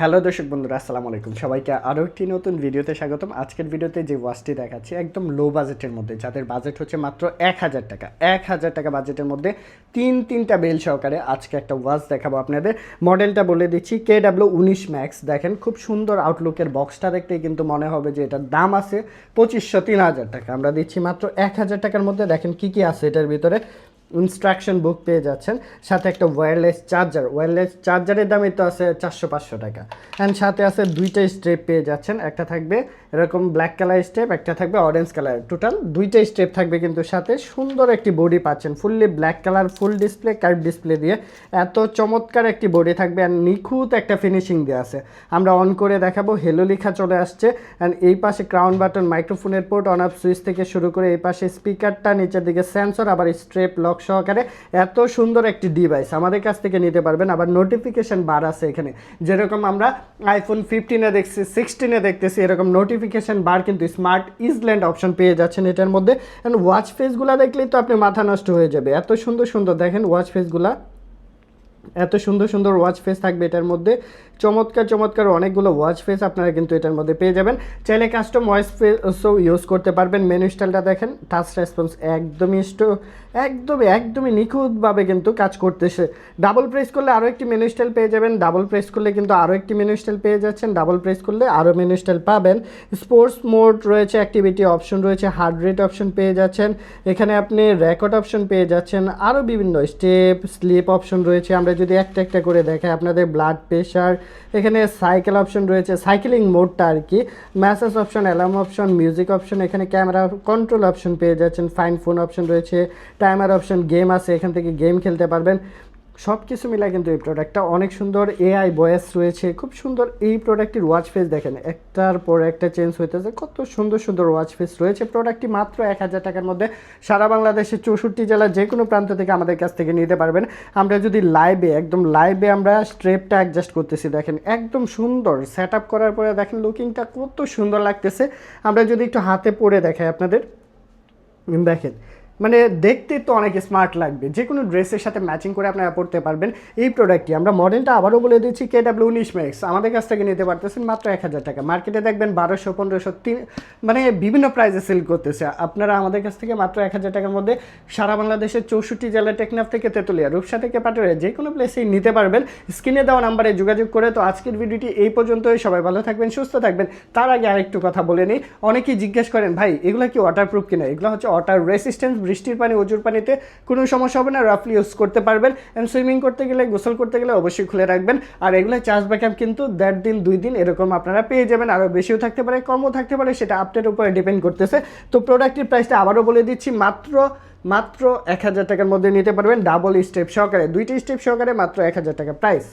Hello দর্শক বন্ধুরা, আসসালামু আলাইকুম। সবাইকে আরও একটি নতুন ভিডিওতে স্বাগতম। আজকের ভিডিওতে যে ওয়াচটি দেখাচ্ছি, একদম লো বাজেটের মধ্যে, যাদের বাজেট হচ্ছে মাত্র এক হাজার টাকা। এক হাজার টাকা বাজেটের মধ্যে তিন, তিনটা বেল সহকারে আজকে একটা ওয়াচ দেখাবো আপনাদের। মডেলটা বলে দিচ্ছি কে ডাব্লিউ উনিশ ম্যাক্স দেখেন, খুব সুন্দর আউটলুকের বক্সটা দেখতেই কিন্তু মনে হবে যে এটার দাম আছে পঁচিশশো তিন হাজার টাকা। আমরা দিচ্ছি মাত্র এক হাজার টাকার মধ্যে। দেখেন কি কি আছে এটার ভিতরে। ইনস্ট্রাকশন বুক পেয়ে যাচ্ছেন। সাথে একটা ওয়্যারলেস চার্জার ওয়্যারলেস চার্জারের দামই তো আছে চারশো পাঁচশো টাকা। অ্যান্ড সাথে আছে দুইটা স্টেপ পেয়ে যাচ্ছেন। একটা থাকবে এরকম ব্ল্যাক কালার স্টেপ একটা থাকবে অরেঞ্জ কালার টোটাল দুইটা স্টেপ থাকবে কিন্তু সাথে সুন্দর একটি বডি পাচ্ছেন। Fully black colour full display curve display দিয়ে। এত চমৎকার একটি বডি থাকবে অ্যান্ড নিখুঁত একটা ফিনিশিং দেওয়া আছে। আমরা অন করে দেখাবো। হেলো লেখা চলে আসছে। অ্যান্ড এই পাশে ক্রাউন বাটন মাইক্রোফোনের পোর্ট অন অফ সুইচ থেকে শুরু করে এই পাশে স্পিকারটা নিচের দিকে সেন্সর আবার স্ট্রেপ লক সহকারে এত সুন্দর একটি ডিভাইস আমাদের কাছ থেকে নিতে পারবেন। আবার নোটিফিকেশান বার আছে এখানে। যেরকম আমরা আইফোন ফিফটিনে দেখছি সিক্সটিনে দেখতেছি, এরকম নোটিফিকেশান বার কিন্তু স্মার্ট ইজল্যান্ড অপশন পেয়ে যাচ্ছেন এটার মধ্যে। ওয়াচ ফেসগুলো দেখলেই তো আপনি মাথা নষ্ট হয়ে যাবে। এত সুন্দর সুন্দর দেখেন ওয়াচ ফেসগুলা এত সুন্দর সুন্দর ওয়াচ ফেস থাকবে এটার মধ্যে। চমৎকার চমৎকার অনেকগুলো ওয়াচ ফেস আপনারা কিন্তু এটার মধ্যে পেয়ে যাবেন। চাইলে কাস্টম ওয়াচ ফেসও ইউজ করতে পারবেন। মেনু স্টাইলটা দেখেন টাচ রেসপন্স একদমই স্টো একদমই একদমই নিখুঁতভাবে কিন্তু কাজ করতেছে। ডাবল প্রেস করলে আরও একটি মেনু স্টাইল পেয়ে যাবেন। ডাবল প্রেস করলে কিন্তু আরও একটি মেনু স্টাইল পেয়ে যাচ্ছেন। ডাবল প্রেস করলে আরও মেনু স্টাইল পাবেন। স্পোর্টস মোড রয়েছে অ্যাক্টিভিটি অপশন রয়েছে হার্ড রেট অপশন পেয়ে যাচ্ছেন। এখানে আপনি রেকর্ড অপশন পেয়ে যাচ্ছেন। আরও বিভিন্ন স্টেপ স্লিপ অপশন রয়েছে, আমরা যদি একটা একটা করে দেখাই আপনাদের ব্লাড প্রেশার এখানে সাইকেল অপশন রয়েছে সাইকেলিং মোডটা আর কি। Message option alarm option music option এখানে ক্যামেরা কন্ট্রোল অপশন পেয়ে যাচ্ছেন ফাইন ফোন অপশন রয়েছে টাইমার অপশন গেম আছে, এখান থেকে গেম খেলতে পারবেন। সব কিছু মিলে কিন্তু এই প্রোডাক্টটা অনেক সুন্দর এআই বয়েস রয়েছে। খুব সুন্দর এই প্রোডাক্টটির ওয়াচ ফেস দেখেন, একটার পর একটা চেঞ্জ হইতেছে। কত সুন্দর সুন্দর ওয়াচ ফেস রয়েছে। প্রোডাক্টটি মাত্র এক হাজার টাকার মধ্যে সারা বাংলাদেশের চৌষট্টি জেলার যে কোনো প্রান্ত থেকে আমাদের কাছ থেকে নিতে পারবেন। আমরা যদি লাইভে একদম লাইভে আমরা স্ট্রেপটা অ্যাডজাস্ট করতেছি, দেখেন, একদম সুন্দর সেট আপ করার পরে দেখেন লুকিংটা কত সুন্দর লাগতেছে। আমরা যদি একটু হাতে পরে দেখাই আপনাদের। দেখেন মানে দেখতে তো অনেক স্মার্ট লাগবে। যে কোনো ড্রেসের সাথে ম্যাচিং করে আপনারা পড়তে পারবেন। এই প্রোডাক্টটি আমরা মডেলটা আবারও বলে দিচ্ছি কে ডাব্লিউ উনিশ ম্যাক্স আমাদের কাছ থেকে নিতে পারতেছেন মাত্র এক হাজার টাকা। মার্কেটে দেখবেন বারোশো, পনেরোশো, তিন মানে বিভিন্ন প্রাইসে সেল করতেছে। আপনারা আমাদের কাছ থেকে মাত্র এক হাজার টাকার মধ্যে সারা বাংলাদেশের চৌষট্টি জেলা টেকনাফ থেকে তেতুলিয়া, রূপসা থেকে পাটুরে যে কোনো প্লেসেই নিতে পারবেন। স্ক্রিনে দেওয়া নাম্বারে যোগাযোগ করে তো আজকের ভিডিওটি এই পর্যন্তই। সবাই ভালো থাকবেন, সুস্থ থাকবেন। তার আগে আরেকটু কথা বলে নিই। অনেকেই জিজ্ঞেস করেন, ভাই, এগুলো কি ওয়াটারপ্রুফ কিনা? এগুলো হচ্ছে ওয়াটার রেসিস্ট্যান্স বৃষ্টির পানি, অজুর পানিতে কোনো সমস্যা হবে না রাফলি ইউজ করতে পারবেন। অ্যান্ড সুইমিং করতে গেলে, গোসল করতে গেলে অবশ্যই খুলে রাখবেন। আর এগুলো চার্জ ব্যাকআপ কিন্তু দেড় দিন, দুই দিন এরকম আপনারা পেয়ে যাবেন। আরও বেশিও থাকতে পারে, কমও থাকতে পারে, সেটা আপনার উপরে ডিপেন্ড করতেছে। তো প্রোডাক্টের প্রাইসটা আবারও বলে দিচ্ছি, মাত্র মাত্র এক হাজার টাকার মধ্যে নিতে পারবেন। ডাবল স্টেপ সহকারে, দুইটি স্টেপ সহকারে মাত্র এক হাজার টাকা প্রাইস